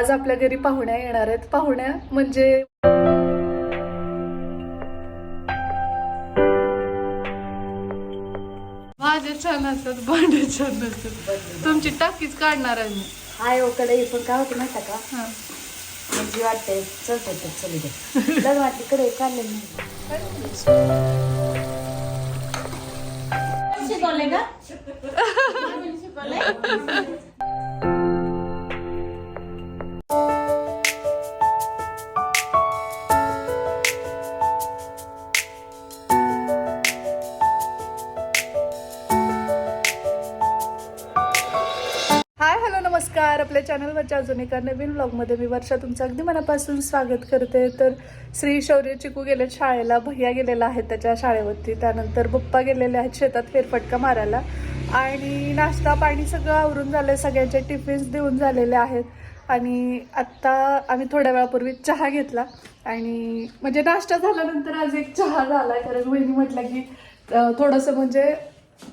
आज आपल्या घरी पाहुण्या येणार आहेत. पाहुण्या म्हणजे भाज्या छान असतात भांडे छान असतात तुमची टाकीच काढणार आहे मी. हाय हो कडे पण काय होतं माहिती का? हा. म्हणजे वाटतंय चलू दे लग्न वाटली कडे काढले नाही शिकवले का? नमस्कार. आपल्या चॅनलवरच्या अजून एका नवीन ब्लॉगमध्ये मी वर्षा. तुमचं अगदी मनापासून स्वागत करते. तर श्री शौर्य चिकू गेले शाळेला भैया गेलेला आहे त्याच्या शाळेवरती. त्यानंतर बप्पा गेलेले आहेत शेतात फेरफटका मारायला. आणि नाश्ता पाणी सगळं आवरून झालं सगळ्यांचे टिफिन्स देऊन झालेले आहेत. आणि आत्ता आम्ही थोड्या वेळापूर्वी चहा घेतला आणि म्हणजे नाश्ता झाल्यानंतर आज एक चहा झाला कारण वहिनी म्हटलं की थोडंसं म्हणजे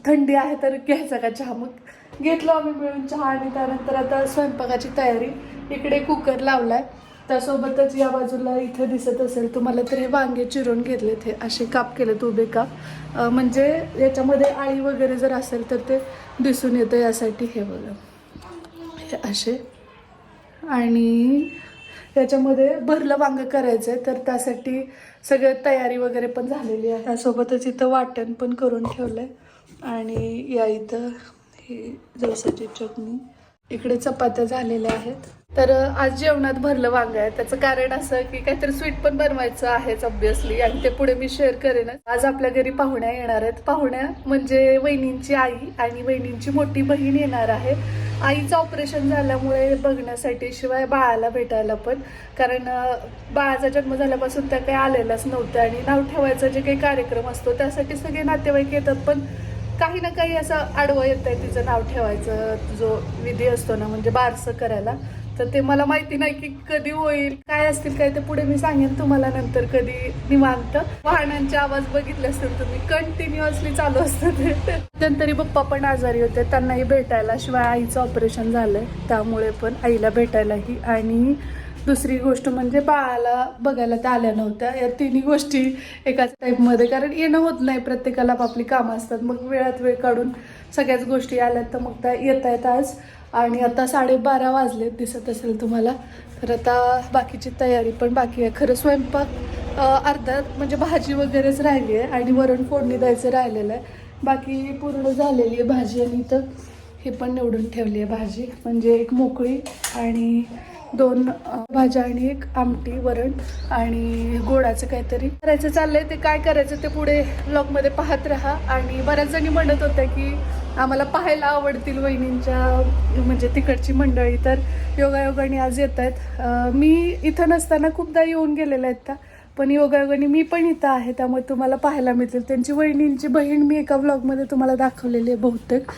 थंडी आहे तर घ्यायचा का चहा? मग घेतलो आम्ही मिळून चहा आणि त्यानंतर आता स्वयंपाकाची तयारी इकडे कुकर लावला आहे त्यासोबतच या बाजूला इथे दिसत असेल तुम्हाला तर हे वांगे चिरून घेतलेत हे. असे काप केलेत उभे काप. म्हणजे याच्यामध्ये आळी वगैरे जर असेल तर ते दिसून येतं यासाठी हे बघा. हे असे आणि त्याच्यामध्ये भरलं वांग करायचं आहे तर त्यासाठी सगळं तयारी वगैरे पण झालेली आहे. त्यासोबतच इथं वाटण पण करून ठेवलं आहे आणि या इथं ही जवसाची चटणी इकडे चपात्या झालेल्या आहेत. तर आज जेवणात भरलं वांग आहे. त्याचं कारण असं की काहीतरी स्वीट पण बनवायचं आहेच ऑब्विसली आणि ते पुढे मी शेअर करेन. आज आपल्या घरी पाहुण्या येणार आहेत. पाहुण्या म्हणजे वहिनींची आई आणि वहिनींची मोठी बहीण येणार आहे. आईचं ऑपरेशन झाल्यामुळे बघण्यासाठी शिवाय बाळाला भेटायला पण कारण बाळाचा जन्म झाल्यापासून त्या काही आलेल्याच नव्हत्या आणि नाव ठेवायचा जे काही कार्यक्रम असतो त्यासाठी सगळे नातेवाईक येतात पण काही ना काही असं आडवं येत आहे तिचं नाव ठेवायचं जो विधी असतो ना म्हणजे बारसं करायला. तर ते मला माहिती नाही की कधी होईल काय असतील काय ते पुढे मी सांगेन तुम्हाला नंतर कधी निवांत. वाहनांचे आवाज बघितले असतील तुम्ही कंटिन्युअसली चालू असतं ते. तरी पप्पा पण आजारी होते त्यांनाही भेटायला शिवाय आईचं ऑपरेशन झालंय त्यामुळे पण आईला भेटायलाही. आणि दुसरी गोष्ट म्हणजे बाळाला बघायला त्या आल्या नव्हत्या. या तिन्ही गोष्टी एकाच टाईपमध्ये कारण येणं होत नाही. प्रत्येकाला आपापली कामं असतात. मग वेळात वेळ काढून सगळ्याच गोष्टी आल्यात तर मग त्या येत आहेत आज. आणि आता साडेबारा वाजलेत दिसत असेल तुम्हाला. तर आता बाकीची तयारी पण बाकी आहे. खरं स्वयंपाक अर्धा म्हणजे भाजी वगैरेच राहिली आहे. आणि वरण फोडणी द्यायचं राहिलेलं आहे. बाकी पूर्ण झालेली आहे भाजी आणि इथं. हे पण निवडून ठेवली आहे भाजी. म्हणजे एक मोकळी आणि दोन भाज्या आणि एक आमटी वरण आणि गोडाचं काहीतरी करायचं चाललंय. ते काय करायचं ते पुढे ब्लॉगमध्ये पाहत राहा. आणि बऱ्याच जणी म्हणत होत्या की आम्हाला पाहायला आवडतील वहिनींच्या म्हणजे तिकडची मंडळी. तर योगायोगाने आज येत आहेत मी इथं नसताना खूपदा येऊन गेलेल्या आहेत त्या पण योगायोगाने मी पण इथं आहे त्यामुळे तुम्हाला पाहायला मिळतील. त्यांची वहिनींची बहीण मी एका व्लॉगमध्ये तुम्हाला दाखवलेली आहे बहुतेक.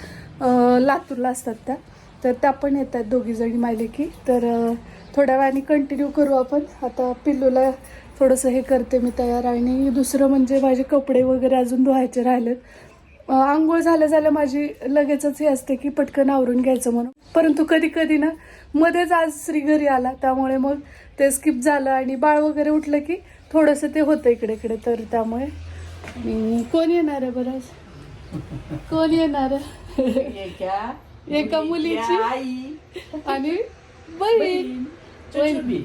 लातूरला असतात त्या. तर त्या पण येत आहेत दोघीजणी मायले की तर थोड्या वेळाने कंटिन्यू करू आपण. आता पिल्लूला थोडंसं हे करते मी तयार आणि दुसरं म्हणजे माझे कपडे वगैरे अजून धुवायचे राहिलेत. आंघोळ झाल्या झाल्या माझी लगेचच हे असते की पटकन आवरून घ्यायचं म्हणून. परंतु कधी कधी ना मध्येच आज श्री घरी आला त्यामुळे मग ते स्किप झालं आणि बाळ वगैरे उठलं की थोडंसं ते होतं इकडे इकडे तर त्यामुळे कोण येणार आहे बरं? कोण येणार आहे? एका मुलीची आणि बहीण.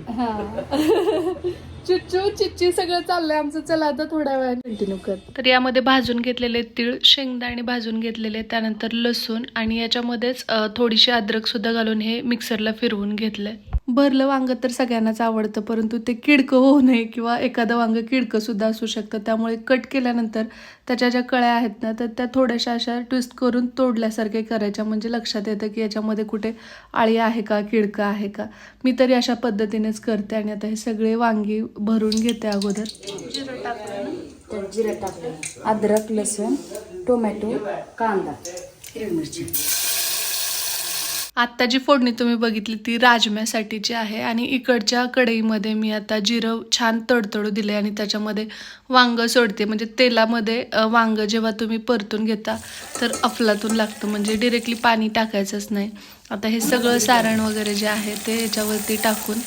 हा. चुच्चू चिच्ची सगळं चाललंय आमचं. चला आता थोड्या वेळाने कंटिन्यू कर. तर यामध्ये भाजून घेतलेले तीळ शेंगदाणे भाजून घेतलेले त्यानंतर लसूण आणि याच्यामध्येच अ, थोडीशी अद्रक सुद्धा घालून हे मिक्सरला फिरवून घेतलंय. भरलं वांगं तर सगळ्यांनाच आवडतं परंतु ते किडकं होऊ नये किंवा एखादं वांगं किडकंसुद्धा असू शकतं. त्यामुळे कट केल्यानंतर त्याच्या ज्या कळ्या आहेत ना तर त्या थोड्याशा अशा ट्विस्ट करून तोडल्यासारखे करायच्या. म्हणजे लक्षात येतं की याच्यामध्ये कुठे आळी आहे का किडकं आहे का? मी तरी अशा पद्धतीनेच करते आणि आता हे सगळे वांगी भरून घेते अगोदर. जिरं टाकलं ना? जिरं टाकलं. अद्रक लसूण टोमॅटो कांदा हिरवी मिरची. आत्ता जी फोडणी तुम्ही बघितली ती राजम्यासाठीची आहे आणि इकडच्या कढईमध्ये मी आता जिरं छान तडतडू दिले आणि त्याच्यामध्ये वांगं सोडते. म्हणजे तेलामध्ये वांगं जेव्हा तुम्ही परतून घेता तर अफलातून लागतं. म्हणजे डिरेक्टली पाणी टाकायचंच नाही. आता हे सगळं सारण वगैरे जे आहे ते याच्यावरती टाकून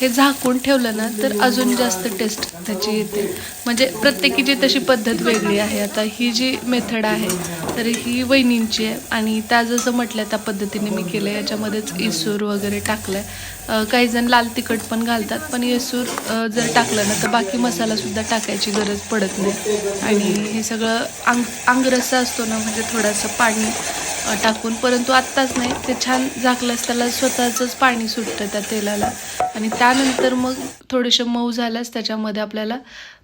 हे झाकून ठेवलं ना तर अजून जास्त टेस्ट त्याची येते. म्हणजे प्रत्येकीची तशी पद्धत वेगळी आहे. आता ही जी मेथड आहे तर ही वहिनींची आहे. आणि त्या जसं म्हटलं त्या पद्धतीने मी केलं याच्यामध्येच इसूर वगैरे टाकलं आहे काही जण लाल तिखट पण घालतात पण येसूर जर टाकलं ना तर बाकी मसालासुद्धा टाकायची गरज पडत नाही. आणि हे सगळं आंग आंगरस्सा असतो ना म्हणजे थोडंसं पाणी टाकून. परंतु आत्ताच नाही ते छान झाकल्यास त्याला स्वतःचंच पाणी सुटतं त्या तेलाला. आणि त्यानंतर मग थोडेसे मऊ झाल्यास त्याच्यामध्ये आपल्याला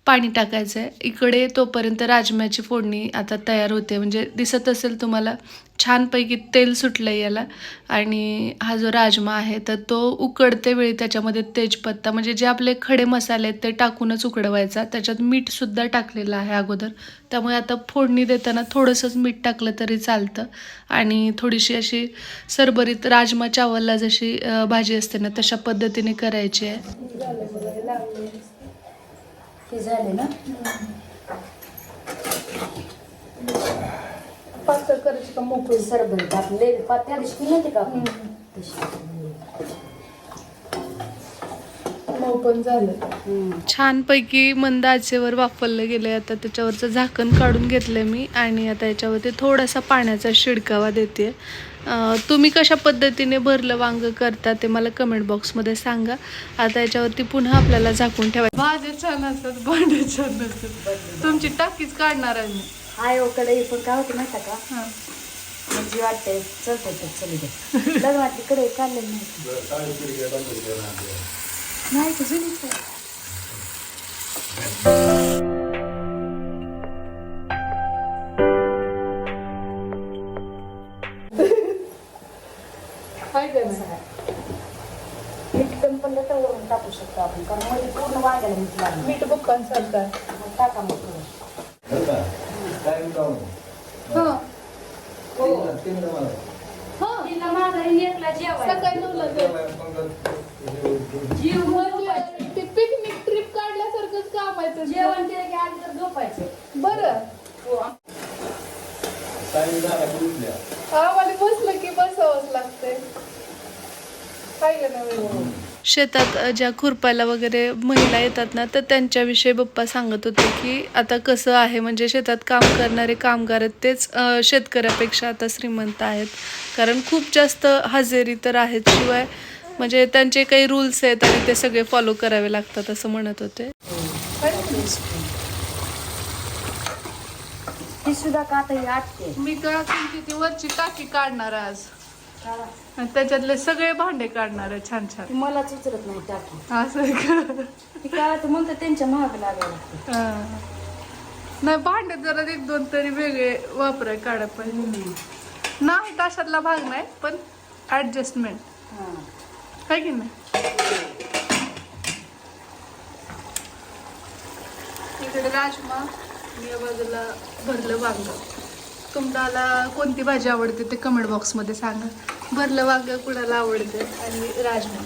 पाणी टाकायचं आहे. इकडे तोपर्यंत राजम्याची फोडणी आता तयार होते. म्हणजे दिसत असेल तुम्हाला छानपैकी तेल सुटलं आहे याला. आणि हा जो राजमा आहे तर तो उकडते वेळी त्याच्यामध्ये तेजपत्ता म्हणजे जे आपले खडे मसाले आहेत ते टाकूनच उकडवायचा. त्याच्यात मीठसुद्धा टाकलेलं आहे अगोदर. त्यामुळे आता फोडणी देताना थोडंसंच मीठ टाकलं तरी चालतं. आणि थोडीशी अशी सरभरीत राजमा चावलला जशी भाजी असते ना तशा पद्धतीने करायची आहे. हे झाले ना? पातळ करायची का मोकळी? सरबरीत आपले त्या दिवशी केली नव्हती का? आपण? तशी. मऊ पण झालं. छानपैकी मंद आचेवर वाफरलं गेले आता त्याच्यावरचं झाकण काढून घेतलं मी. आणि आता याच्यावरती थोडासा पाण्याचा शिडकावा देते तुम्ही कशा पद्धतीने भरलं वांग करता ते मला कमेंट बॉक्समध्ये सांगा. आता याच्यावरती पुन्हा आपल्याला झाकून ठेवायचं भाज्या छान असतात भांडे छान असतात. तुमची टाकीच काढणार आहे मी. हाय हो कडे पण काय होते माहिती का? हां. म्हणजे वाटतंय चलते तर चलू दे लग्नातली कडे काढले नाही नाही तर मीठ मग टाका मग थोडं. हां तिला माघारी एकला जेवायला. सकाळी नऊला जाऊ. जीव. म्हणजे ते पिकनिक ट्रिप काढल्यासारखंच काम आहे ते जेवण केलं की आधी तर झोपायचं. बरं. आम्हाला बसलं की बसावंच लागतंय. काय का नाही? शेतात ज्या खुरपायला वगैरे महिला येतात ना तर त्यांच्याविषयी पप्पा सांगत होते की आता कसं आहे म्हणजे शेतात काम करणारे कामगार आहेत तेच शेतकऱ्यापेक्षा आता श्रीमंत आहेत. कारण खूप जास्त हजेरी तर आहेत शिवाय म्हणजे त्यांचे काही रूल्स आहेत आणि ते सगळे फॉलो करावे लागतात असं म्हणत होते. सुद्धा का मी का तुमची ती वरची टाकी काढणार आहे आज. आणि त्याच्यातले सगळे भांडे काढणार आहे छान छान. मलाच उचलत नाही टाकी. असं आहे का? ती काय तर म्हणतो त्यांच्या महाग लागायला हा. नाही भांडे जरा एक दोन तरी वेगळे वापराय काढा पाहिजे नाही ताशातला भाग नाही पण ऍडजस्टमेंट हां. आहे की नाही? इकडे राजमा या बाजूला भरलं वांग. तुम्हाला कोणती भाजी आवडते ते कमेंट बॉक्समध्ये सांगा. भरलं वांग कुणाला आवडते आणि राजमा.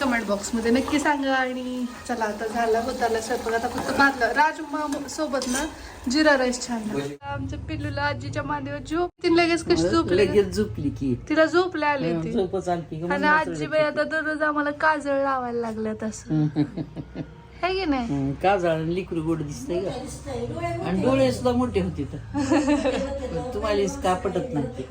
कमेंट बॉक्समध्ये नक्की सांगा आणि चला आता झाला होताला स्वयंपाक. आता फक्त भाजला राजमा सोबत ना जिरा राईस छान लागतो. आमच्या पिल्लूला आजीच्या मांडीवर झोप ती लगेच कशी झोपली? ग? लगेच झोपली की. तिला झोपले आली ती आणि आजी बाई आता दररोज आम्हाला काजळ लावायला लागल्यात असं. है की नाही? काजळ लिक्विड गोड दिसतंय का? आणि डोळे सुद्धा मोठे होते तर. तुम्हाला का पटत नाही ते?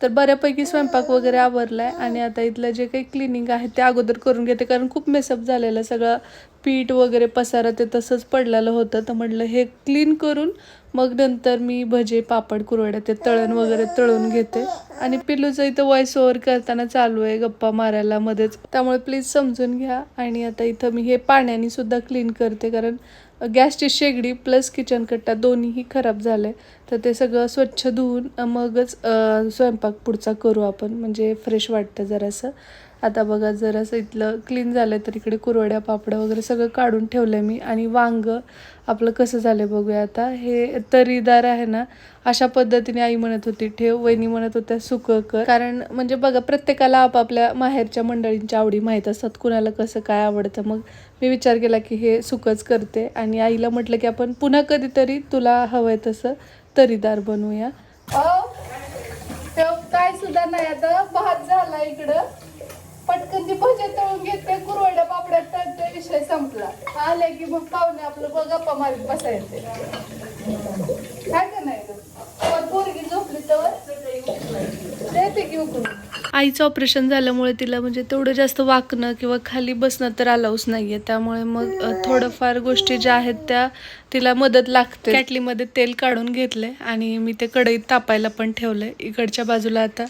तर बऱ्यापैकी स्वयंपाक वगैरे आवरलाय आणि आता इथलं जे काही क्लिनिंग आहे ते अगोदर करून घेते. कारण खूप मेसअप झालेलं सगळं. पीठ वगैरे पसारा ते तसंच पडलेलं होतं. तर म्हटलं हे क्लीन करून मग नंतर मी भजे पापड कुरवड्या ते तळण वगैरे तळून घेते. आणि पिल्लूचं इथं वॉइस ओव्हर करताना चालू आहे गप्पा मारायला मध्येच. त्यामुळे प्लीज समजून घ्या. आणि आता इथं मी हे पाण्याने सुद्धा क्लीन करते. कारण गॅसची शेगडी प्लस किचन कट्टा दोन्हीही खराब झाले तर ते सगळं स्वच्छ धुवून मगच स्वयंपाक पुढचा करू आपण. म्हणजे फ्रेश वाटतं जरासं. आता बघा जरासं इथलं क्लीन झालं तर इकडे कुरवड्या पापड्या वगैरे सगळं काढून ठेवलं मी. आणि वांग आपलं कसं झालं बघूया आता. हे तरीदार आहे ना अशा पद्धतीने आई म्हणत होती ठेव. वहिनी म्हणत होत्या सुकं कर. कारण म्हणजे बघा प्रत्येकाला आपापल्या माहेरच्या मंडळींच्या आवडी माहीत असतात. कुणाला कसं काय आवडतं. मग मी विचार केला की हे सुकच करते. आणि आईला म्हटलं की आपण पुन्हा कधीतरी तुला हवंय तसं तरीदार बनवूया. काय सुद्धा नाही. आता भात झाला इकडं. पटकन ती भजे तळून घेते कुरवड्या पापड्या तळते विषय संपला. आले की मग पाहुणे आपलं बघ गप्पा मारीत बसायचे काय का नाही गं? पोरगी झोपली तर देते की उकळून. आईचं ऑपरेशन झाल्यामुळे तिला म्हणजे तेवढं जास्त वाकणं किंवा खाली बसणं तर अलाउच नाहीये. त्यामुळे मग थोडंफार गोष्टी ज्या आहेत त्या तिला मदत लागते. कॅटलीमध्ये तेल काढून घेतले आणि मी ते कढईत तापायला पण ठेवलंय. इकडच्या बाजूला आता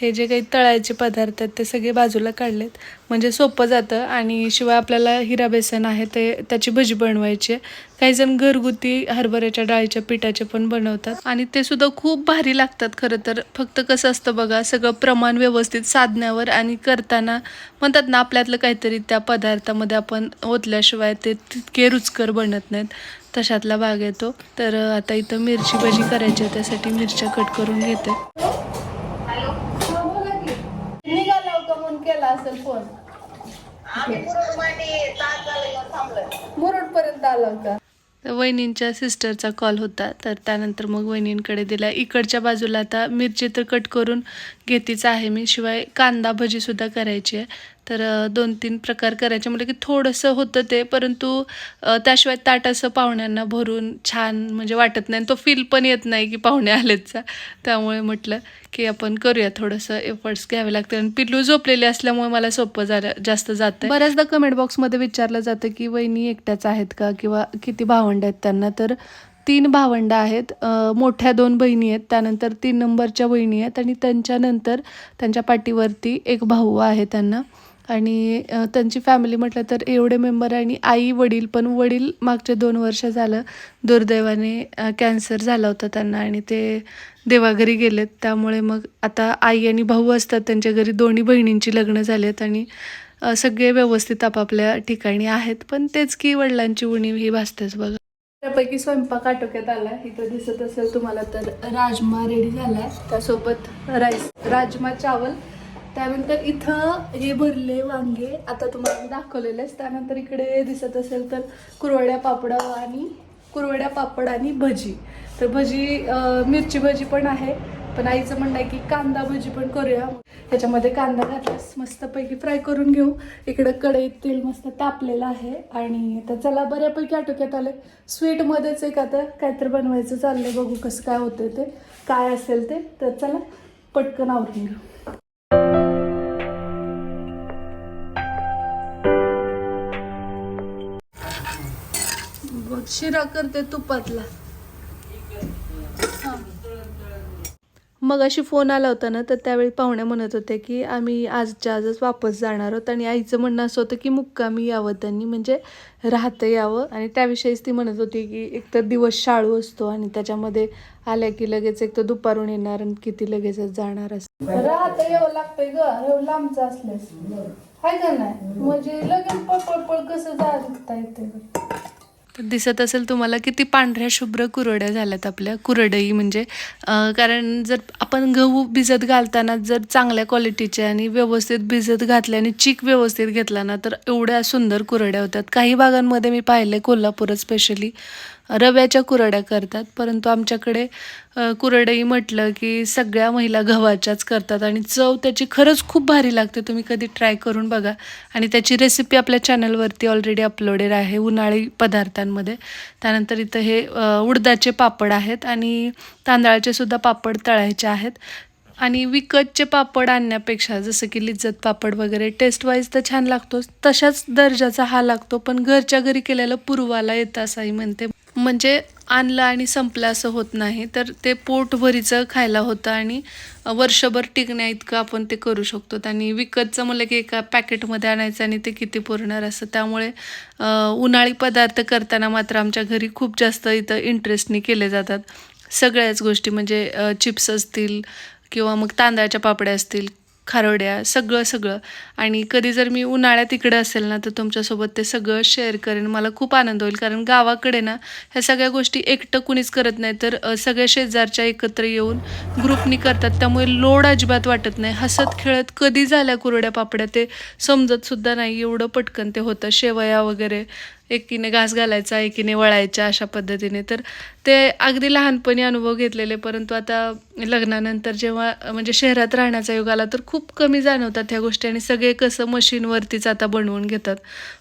हे जे काही तळायचे पदार्थ आहेत ते सगळे बाजूला काढलेत. म्हणजे सोपं जातं आणि शिवाय आपल्याला हिरा बेसन आहे ते त्याची भजी बनवायची आहे. काही जण घरगुती हरभऱ्याच्या डाळीच्या पिठाचे पण बनवतात. आणि ते सुद्धा खूप भारी लागतात खरं तर. फक्त कसं असतं बघा सगळं प्रमाण व्यवस्थित साधण्यावर आणि करताना म्हणतात ना आपल्यातलं काहीतरी त्या पदार्थामध्ये आपण ओतल्याशिवाय ते तितके रुचकर बनत नाहीत. तशातला भाग येतो तर आता इथं मिरची भजी करायची त्यासाठी मिरच्या कट करून घेते निघाला का म्हणून केला असेल फोन. मुरुड पर्यंत आला होता. तर वहिनींच्या सिस्टरचा कॉल होता. तर त्यानंतर मग वहिनींकडे दिला. इकडच्या बाजूला आता मिरची तर कट करून घेतीच आहे मी. शिवाय कांदा भजीसुद्धा करायची आहे. तर दोन तीन प्रकार करायचे. म्हटलं की थोडंसं होतं ते परंतु त्याशिवाय ताट असं पाहुण्यांना भरून छान म्हणजे वाटत नाही. तो फील पण येत नाही की पाहुणे आलेतचा. त्यामुळे म्हटलं की आपण करूया थोडंसं एफर्ट्स घ्यावे लागते आणि पिल्लू झोपलेले असल्यामुळे मला सोपं झालं जास्त जातं बऱ्याचदा कमेंट बॉक्समध्ये विचारलं जातं की वहिनी एकट्याच आहेत का? किंवा किती भावंड आहेत त्यांना? तर तीन भावंड आहेत. मोठ्या दोन बहिणी आहेत. त्यानंतर तीन नंबरच्या बहिणी आहेत. आणि त्यांच्यानंतर त्यांच्या पाठीवरती एक भाऊ आहे त्यांना. आणि त्यांची फॅमिली म्हटलं तर एवढे मेंबर आणि आई वडील पण वडील मागचे दोन वर्ष झालं दुर्दैवाने कॅन्सर झाला होता त्यांना आणि ते देवाघरी गेलेत. त्यामुळे मग आता आई आणि भाऊ असतात त्यांच्या घरी. दोन्ही बहिणींची लग्न झालेत आणि सगळे व्यवस्थित आपापल्या ठिकाणी आहेत. पण तेच की वडिलांची उणीव ही भासतेच बघा. त्यापैकी स्वयंपाक आटोक्यात आला. इथं दिसत असेल तुम्हाला तर राजमा रेडी झालाय. त्यासोबत राईस राजमा चावल त्यानंतर इथं हे भरले वांगे. आता तुम्हाला मी दाखवलेलेच त्यानंतर इकडे दिसत असेल तर कुरवड्या पापड आणि कुरवड्या पापड आणि भजी. तर भजी मिरची भजी पण आहे. पण आईचं म्हणणं आहे की कांदा भजी पण करूया. त्याच्यामध्ये कांदा घातल्यास मस्तपैकी फ्राय करून घेऊ. इकडं कढईत तेल मस्त तापलेलं आहे. आणि तर चला बऱ्यापैकी आटोक्यात आले. स्वीटमध्येच एक आता काहीतरी बनवायचं चाललं बघू कसं काय होतं ते. काय असेल ते. तर चला पटकन आवरून घेऊ. शिरा करते तुपातला मग अशी फोन आला होता ना तर त्यावेळी पाहुण्या म्हणत होते की आम्ही आजच्या आजच वापस जाणार आहोत. आणि आईचं म्हणणं असं होतं की मुक्कामी यावं त्यांनी म्हणजे राहतं यावं. आणि त्याविषयीच ती म्हणत होती की एकतर दिवस शाळू असतो आणि त्याच्यामध्ये आल्या की लगेच एक तर दुपारून येणार आणि किती लगेचच जाणार असतं राहतं यावं लागतंय ग लांबचं असल्यास. हाय का नाही? म्हणजे लगेच पळ पळ कसं जाता येते तर दिसत असेल तुम्हाला किती पांढऱ्या शुभ्र कुरड्या झाल्यात आपल्या. कुरडई म्हणजे कारण जर आपण गहू भिजत घालताना जर चांगल्या क्वालिटीचे आणि व्यवस्थित भिजत घातले आणि चीक व्यवस्थित घेतला ना तर एवढ्या सुंदर कुरड्या होतात. काही भागांमध्ये मी पाहिले कोल्हापूरात स्पेशली रव्याच्या कुरड्या करतात परंतु आमच्याकडे कुरडई म्हटलं की सगळ्या महिला गव्हाच्याच करतात आणि चव त्याची खरंच खूप भारी लागते. तुम्ही कधी ट्राय करून बघा. आणि त्याची रेसिपी आपल्या चॅनलवरती ऑलरेडी अपलोडेड आहे उन्हाळी पदार्थांमध्ये. त्यानंतर इथं हे उडदाचे पापड आहेत आणि तांदळाचे सुद्धा पापड तळायचे आहेत. आणि विकतचे पापड आणण्यापेक्षा जसं की लिज्जत पापड वगैरे टेस्ट वाईज तर छान लागतोच. तशाच दर्जाचा हा लागतो पण घरच्या घरी केलेलं पूर्वाला येतं असंही म्हणते. म्हणजे आणलं आणि संपलं असं होत नाही तर ते पोटभरीचं खायला होतं आणि वर्षभर टिकण्या इतकं आपण ते करू शकतो. आणि विकतचं म्हणलं की एका पॅकेटमध्ये आणायचं आणि ते किती पुरणार असं. त्यामुळे उन्हाळी पदार्थ करताना मात्र आमच्या घरी खूप जास्त इथं इंटरेस्टने केले जातात. सगळ्याच गोष्टी म्हणजे चिप्स असतील किंवा मग तांदळाच्या पापड्या असतील खारोड्या सगळं सगळं. आणि कधी जर मी उन्हाळ्यात इकडे असेल ना तर तुमच्यासोबत ते सगळं शेअर करेन. मला खूप आनंद होईल कारण गावाकडे ना ह्या सगळ्या गोष्टी एकटं कुणीच करत नाही. तर सगळ्या शेजारच्या एकत्र येऊन ग्रुपनी करतात. त्यामुळे लोड अजिबात वाटत नाही. हसत खेळत कधी झाल्या कुरड्या पापड्या ते समजतसुद्धा नाही. एवढं पटकन ते होतं. शेवया वगैरे एकीने घास घालायचा एकीने वळायच्या अशा पद्धतीने. तर ते अगदी लहानपणी अनुभव घेतलेले परंतु आता लग्नानंतर जेव्हा म्हणजे शहरात राहण्याचा योग आला तर खूप कमी जाणवतात ह्या गोष्टी आणि सगळे कसं मशीनवरतीच आता बनवून घेतात.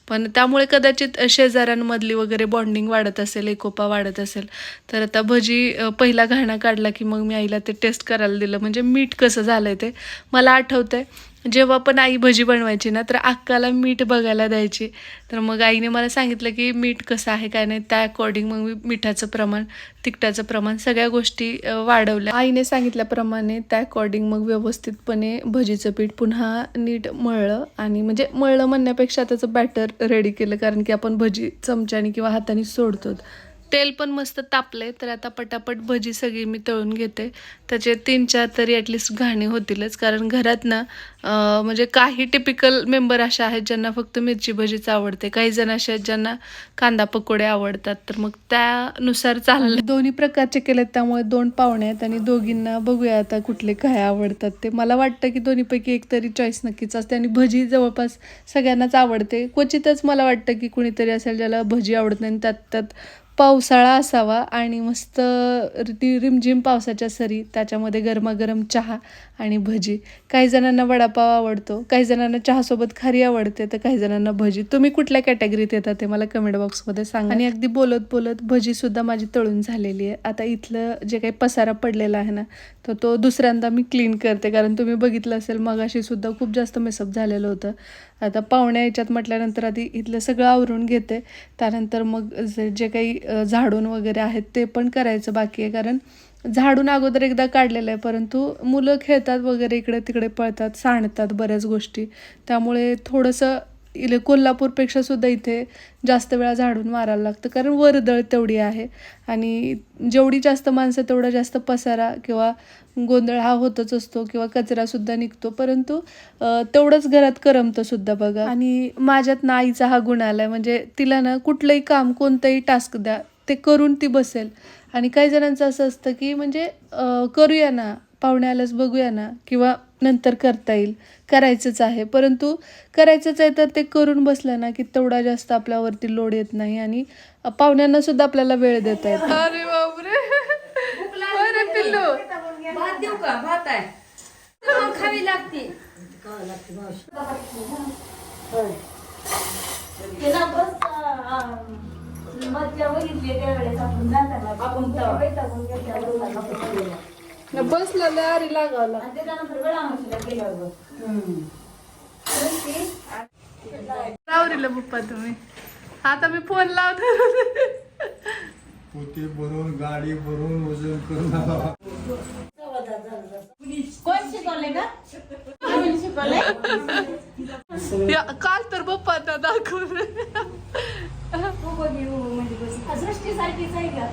पण त्यामुळे कदाचित शेजाऱ्यांमधली वगैरे बॉन्डिंग वाढत असेल एकोपा वाढत असेल. तर आता भजी पहिला घाणा काढला की मग मी आईला ते टेस्ट करायला दिलं. म्हणजे मीठ कसं झालं आहे ते मला आठवतं आहे जेव्हा पण आई भजी बनवायची ना तर अक्काला मीठ बघायला द्यायची. तर मग आईने मला सांगितलं की मीठ कसं आहे काय नाही त्या अकॉर्डिंग मग मी मिठाचं प्रमाण तिखटाचं प्रमाण सगळ्या गोष्टी वाढवल्या. आईने सांगितल्याप्रमाणे त्या अकॉर्डिंग मग व्यवस्थितपणे भजीचं पीठ पुन्हा नीट मळलं आणि म्हणजे मळलं म्हणण्यापेक्षा त्याचं बॅटर रेडी केलं कारण की आपण भजी चमच्याने किंवा हाताने सोडतो तेल पण मस्त तापले तर आता पटापट भजी सगळी मी तळून घेते. त्याचे तीन चार तरी ॲटलिस्ट घाणी होतीलच कारण घरात ना म्हणजे काही टिपिकल मेंबर अशा आहेत ज्यांना फक्त मिरची भजीच आवडते. काही जण असे आहेत ज्यांना कांदा पकोडे आवडतात तर मग त्यानुसार चाललं दोन्ही प्रकारचे केलेत त्यामुळे दोन पाहुणे आहेत आणि दोघींना बघूया आता कुठले काय आवडतात ते. मला वाटतं की दोन्हीपैकी एक तरी चॉईस नक्कीच असते आणि भजी जवळपास सगळ्यांनाच आवडते. क्वचितच मला वाटतं की कुणीतरी असेल ज्याला भजी आवडत नाही आणि त्यात त्यात पावसाळा असावा आणि मस्त रि रिमझिम पावसाच्या सरी त्याच्यामध्ये गरमागरम चहा आणि भजी. काही जणांना वडापाव आवडतो काही जणांना चहासोबत खारी आवडते तर काही जणांना भजी. तुम्ही कुठल्या कॅटेगरीत येतात ते मला कमेंट बॉक्समध्ये सांगा. आणि अगदी बोलत बोलत भजीसुद्धा माझी तळून झालेली आहे. आता इथलं जे काही पसारा पडलेला आहे ना तर तो दुसऱ्यांदा मी क्लीन करते. कारण तुम्ही बघितलं असेल मगाशीसुद्धा खूप जास्त मेसअप झालेलं होतं. आता पाहुण्या याच्यात म्हटल्यानंतर आधी इथलं सगळं आवरून घेते. त्यानंतर मग जे जे काही झाडून वगैरे आहेत ते पण करायचं बाकी आहे. कारण झाडून अगोदर एकदा काढलेलं आहे. परंतु मुलं खेळतात वगैरे इकडे तिकडे पळतात सांडतात बऱ्याच गोष्टी. त्यामुळे थोडंसं इले कोल्हापूरपेक्षा सुद्धा इथे जास्त वेळा झाडून मारायला लागतं. कारण वर्दळ तेवढी आहे. आणि जेवढी जास्त माणसं तेवढा जास्त पसारा किंवा गोंधळ हा होतच असतो किंवा कचरासुद्धा निघतो. परंतु तेवढंच घरात करमतं सुद्धा बघा. आणि माझ्यात ना आईचा हा गुण आला आहे म्हणजे तिला ना कुठलंही काम कोणतंही टास्क द्या ते करून ती बसेल. आणि काही जणांचं असं असतं की म्हणजे करूया ना पाहुणे आल्यास बघूया ना किंवा नंतर करता येईल. करायचंच आहे. परंतु करायचंच आहे तर ते करून बसलं ना की तेवढा जास्त आपल्यावरती लोड येत नाही आणि पाहुण्यांना सुद्धा आपल्याला वेळ देता येतो अरे बापरे! अरे पिल्लू! भात देऊ का? भात आहे. मग खावी लागते. आपण बसलेलं अरे लागावला आणि त्याच्यानंतर गेल्यावर पप्पा तुम्ही. आता मी फोन लावतो. पोते भरून गाडी भरून वजन करून आला. कोण शिकवले का कोण शिकवले या, काल तर पप्पा आता दाखवलं. सृष्टी सारखीच आहे का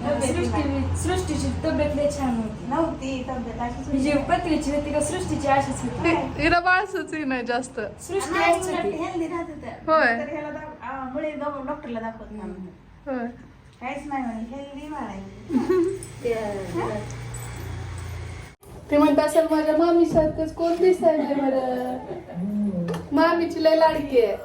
सृष्टीची तब्येत लय छान होती. नव्हती तब्येत अशीच म्हणजे पृथ्वीची होती का सृष्टीची अशीच होती. हिरा बाळसच नाही जास्त. सृष्टी अशीच होती. हेल्दी राहत होत्या. होय. तर ह्याला मुळे डॉक्टरला दाखवत नाही. म्हणे. होय. काहीच नाही म्हणे हेल्दी बाळायची ते म्हणत असेल माझ्या मामी सारखंच कोण दिसायला बरं? मामीची लय लाडकी आहे.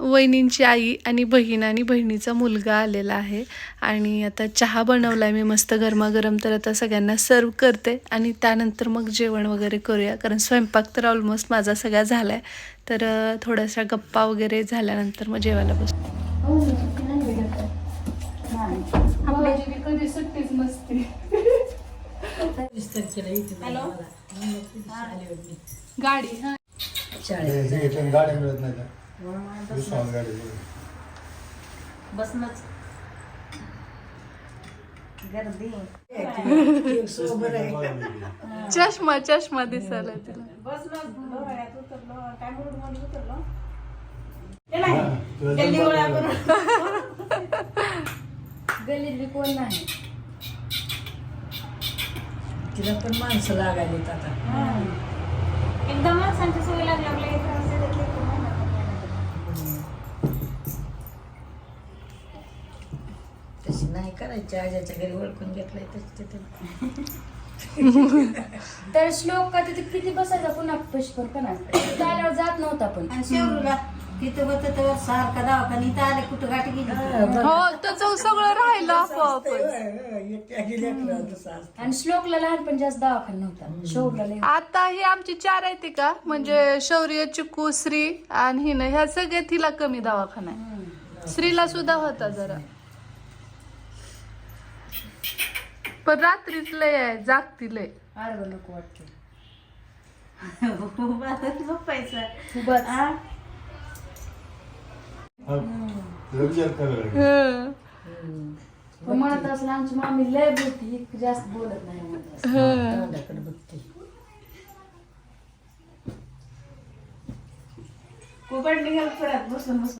वहिनींची आई आणि बहीण आणि बहिणीचा मुलगा आलेला आहे. आणि आता चहा बनवला आहे मी मस्त गरमागरम तर आता सगळ्यांना सर्व करते. आणि त्यानंतर मग जेवण वगैरे करूया कारण स्वयंपाक तर ऑलमोस्ट माझा सगळा झाला आहे तर थोड्याशा गप्पा वगैरे झाल्यानंतर मग जेवायला गाडी हा. हे- हे इथून गाड्या मिळत नाही गाडी. बसनच. गर्दी. चष्मा चष्मा दिसायला तिला. बी कोण नाही. तिला पण माणसं लागायलीत आता. एकदा माणसांची सवय लागली करायची आजाच्या घरी ओळखून घेतलंय तर श्लोक का तिथे किती बसायचा पुन्हा पुष्कर पण आल्यावर जात नव्हता पण. आणि शेवरूला तिथं होत तर सारखा दवाखाना इथं आले कुठं गाठी गेली हो त्याचं सगळं राहिलं आणि श्लोकला लहानपण जास्त दवाखाना नव्हता. शोभला लय आता ही आमची चार आहे ती का? म्हणजे शौर्य चिकू श्री आणि हिनं. ह्या सगळ्यात हिला कमी दवाखाना आहे श्रीला सुद्धा होता जरा. पण रात्रीच लय आहे जागती लय. नको वाटतं झोपायचं. हा. हं. म्हणत असलं आमची मामी लय बोलती ही जास्त बोलत नाही म्हणत असं. तोंडाकडे बघते. कोबड निघाल परत बसून बसून?